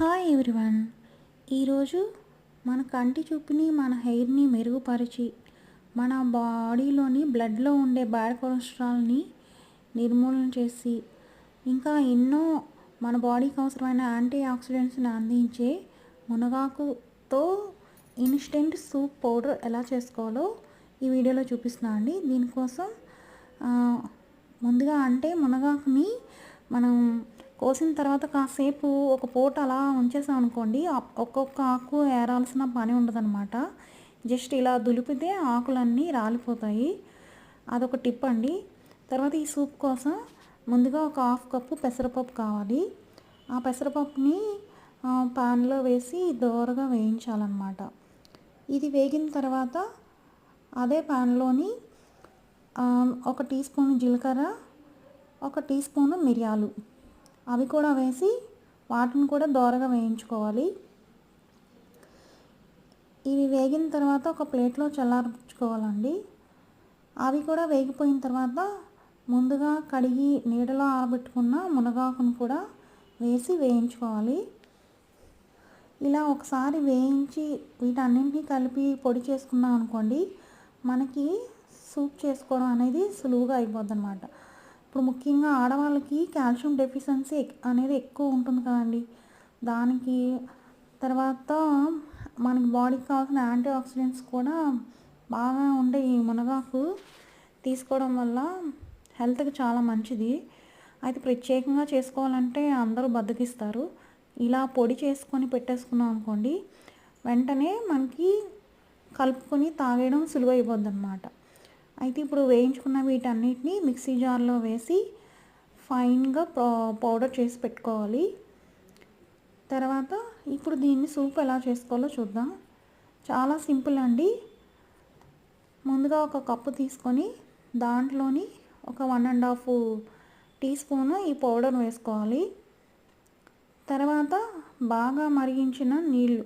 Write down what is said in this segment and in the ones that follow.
Hi everyone ఈరోజు మన కంటి చూపుని మన హెయిర్ని మెరుగుపరిచి మన బాడీలోని బ్లడ్లో ఉండే బ్యాడ్ కొలెస్ట్రాల్ని నిర్మూలన చేసి ఇంకా ఎన్నో మన బాడీకి అవసరమైన యాంటీ ఆక్సిడెంట్స్ని అందించే మునగాకుతో ఇన్స్టెంట్ సూప్ పౌడర్ ఎలా చేసుకోవాలో ఈ వీడియోలో చూపిస్తున్నా అండి. దీనికోసం ముందుగా అంటే మునగాకుని మనం కోసిన తర్వాత కాసేపు ఒక పూట అలా ఉంచేసాం అనుకోండి ఒక్కొక్క ఆకు ఏరాల్సిన పని ఉండదన్నమాట. జస్ట్ ఇలా దులిపితే ఆకులన్నీ రాలిపోతాయి. అదొక టిప్ అండి. తర్వాత ఈ సూప్ కోసం ముందుగా ఒక హాఫ్ కప్పు పెసరపప్పు కావాలి. ఆ పెసరపప్పుని పాన్లో వేసి దోరగా వేయించాలన్నమాట. ఇది వేగిన తర్వాత అదే పాన్లోని ఒక టీ స్పూన్ జీలకర్ర ఒక టీ స్పూన్ మిరియాలు. అవి కూడా వేసి వాటిని కూడా దోరగా వేయించుకోవాలి. ఇవి వేగిన తర్వాత ఒక ప్లేట్లో చల్లార్చుకోవాలండి. అవి కూడా వేగిపోయిన తర్వాత ముందుగా కడిగి నీడలో ఆరబెట్టుకున్న మునగాకును కూడా వేసి వేయించుకోవాలి. ఇలా ఒకసారి వేయించి వీటన్నింటినీ కలిపి పొడి చేసుకున్నాం అనుకోండి మనకి సూప్ చేసుకోవడం అనేది సులువుగా అయిపోద్ది అనమాట ఇప్పుడు ముఖ్యంగా ఆడవాళ్ళకి కాల్షియం డెఫిషియన్సీ అనేది ఎక్కువ ఉంటుంది కదండి. దానికి తర్వాత మనకి బాడీకి కావాల్సిన యాంటీ ఆక్సిడెంట్స్ కూడా బాగా ఉండే ఈ మునగాకు తీసుకోవడం వల్ల హెల్త్కి చాలా మంచిది. అయితే ప్రత్యేకంగా చేసుకోవాలంటే అందరూ బద్దకిస్తారు. ఇలా పొడి చేసుకొని పెట్టేసుకున్నాం అనుకోండి వెంటనే మనకి కలుపుకొని తాగేయడం సులువైపోద్ది అనమాట అయితే ఇప్పుడు వేయించుకున్న వీటన్నిటిని మిక్సీ జార్లో వేసి ఫైన్గా పౌ- పౌడర్ చేసి పెట్టుకోవాలి. తర్వాత ఇప్పుడు దీన్ని సూప్ ఎలా చేసుకోవాలో చూద్దాం. చాలా సింపుల్ అండి. ముందుగా ఒక కప్పు తీసుకొని దాంట్లోని ఒక one and half teaspoon ఈ పౌడర్ వేసుకోవాలి. తర్వాత బాగా మరిగించిన నీళ్ళు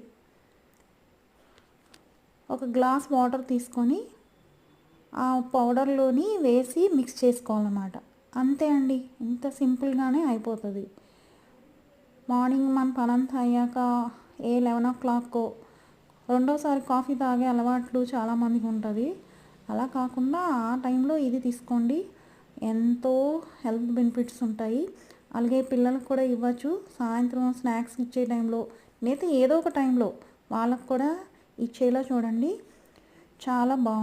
ఒక గ్లాస్ వాటర్ తీసుకొని ఆ పౌడర్లోని వేసి మిక్స్ చేసుకోవాలన్నమాట. అంతే అండి. ఇంత సింపుల్గానే అయిపోతుంది. మార్నింగ్ మన పనంతా అయ్యాక ఏ లెవెన్ ఓ క్లాక్ రెండోసారి కాఫీ తాగే అలవాట్లు చాలామందికి ఉంటుంది. అలా కాకుండా ఆ టైంలో ఇది తీసుకోండి. ఎంతో హెల్త్ బెనిఫిట్స్ ఉంటాయి. అలాగే పిల్లలకు కూడా ఇవ్వచ్చు. సాయంత్రం స్నాక్స్ ఇచ్చే టైంలో లేదా ఏదో ఒక టైంలో వాళ్ళకు కూడా ఇచ్చేలా చూడండి. చాలా బాగుంది